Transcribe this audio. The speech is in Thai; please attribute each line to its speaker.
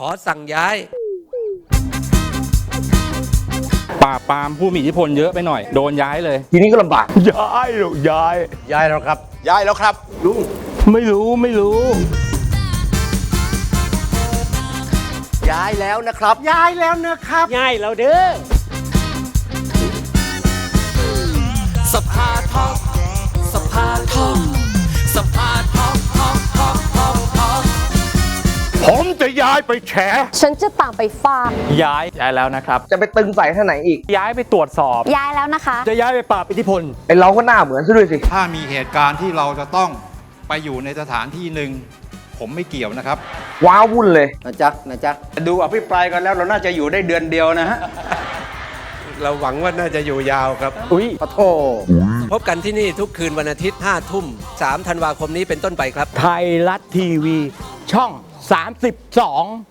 Speaker 1: ขอสั่งย้าย
Speaker 2: ป่าบปรามผู้มีอิทธิพลเยอะไปหน่อย โดนย้ายเลย
Speaker 3: ทีนี้ก็ลำบาก
Speaker 4: ย้ายหรอกย้าย
Speaker 3: ย้ายแล้วครับ
Speaker 4: ย้ายแล้วครับ
Speaker 2: ไม่รู้ไม่รู้
Speaker 3: ย้ายแล้วนะครับ
Speaker 5: ย้ายแล้วนะครับ
Speaker 6: ง่ายแล้วเด้อ
Speaker 1: สภาทอง
Speaker 4: จะย้ายไปแฉ
Speaker 7: ฉันจะตามไปฟาด
Speaker 2: ย้ายย้ายแล้วนะครับ
Speaker 3: จะไปตึงใส่ท่าไหนอีก
Speaker 2: ย้ายไปตรวจสอบ
Speaker 7: ย้ายแล้วนะคะ
Speaker 5: จะย้ายไปปราบอิทธิพล
Speaker 3: ไอเราก็หน้าเหมือนซะด้วยสิ
Speaker 8: ถ้ามีเหตุการณ์ที่เราจะต้องไปอยู่ในสถานที่หนึ่งผมไม่เกี่ยวนะครับ
Speaker 3: ว้าวุ่นเลย
Speaker 6: นะจ๊ะนะจ๊ะดูอภิปรายกันแล้วเราน่าจะอยู่ได้เดือนเดียวนะฮะ
Speaker 1: เราหวังว่าน่าจะอยู่ยาวครับ
Speaker 2: อุ้ย
Speaker 6: ขอโทษ
Speaker 1: พบกันที่นี่ทุกคืนวันอาทิตย์5ทุ่ม3ธันวาคมนี้เป็นต้นไปครับ
Speaker 5: ไทยรัฐทีวี ช่อง 32